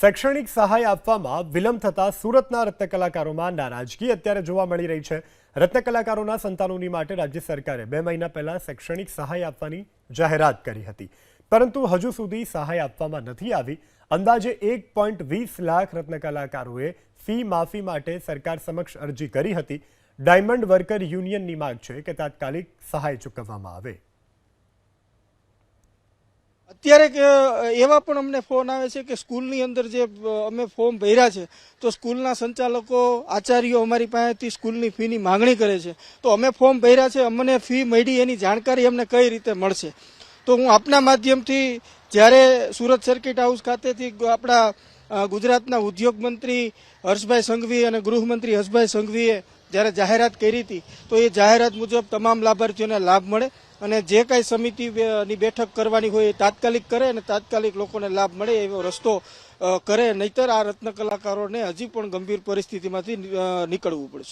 શૈક્ષણિક સહાય આપવામાં વિલંબ થતા સુરતના રત્નકલાકારોમાં નારાજગી અત્યારે જોવા મળી રહી છે. રત્નકલાકારોના સંતાનોની માટે રાજ્ય સરકારે બે મહિના પહેલા શૈક્ષણિક સહાય આપવાની જાહેરાત કરી હતી. પરંતુ હજુ સુધી સહાય આપવામાં નથી આવી. અંદાજે એક પોઈન્ટ વીસ લાખ રત્નકલાકારોએ ફી માફી માટે સરકાર સમક્ષ અરજી કરી હતી. ડાયમંડ વર્કર યુનિયનની માંગ છે કે તાત્કાલિક સહાય ચૂકવવામાં આવે. અત્યારે કે એવા પણ અમને ફોન આવે છે કે સ્કૂલની અંદર જે અમે ફોર્મ ભર્યા છે, તો સ્કૂલના સંચાલકો, આચાર્યો અમારી પાસેથી સ્કૂલની ફીની માંગણી કરે છે. તો અમે ફોર્મ ભર્યા છે, અમને ફી મળી, એની જાણકારી અમને કઈ રીતે મળશે? તો હું આપના માધ્યમથી જ્યારે સુરત સર્કિટ હાઉસ ખાતેથી આપણા ગુજરાતના ઉદ્યોગ મંત્રી હર્ષભાઈ સંઘવી અને ગૃહમંત્રી હર્ષભાઈ સંઘવીએ જ્યારે જાહેરાત કરી હતી, તો એ જાહેરાત મુજબ તમામ લાભાર્થીઓને લાભ મળે અને જે કાંઈ સમિતિની બેઠક કરવાની હોય એ તાત્કાલિક કરે અને તાત્કાલિક લોકોને લાભ મળે એવો રસ્તો કરે. નહીતર આ રત્ન કલાકારોને હજી પણ ગંભીર પરિસ્થિતિમાંથી નીકળવું પડશે.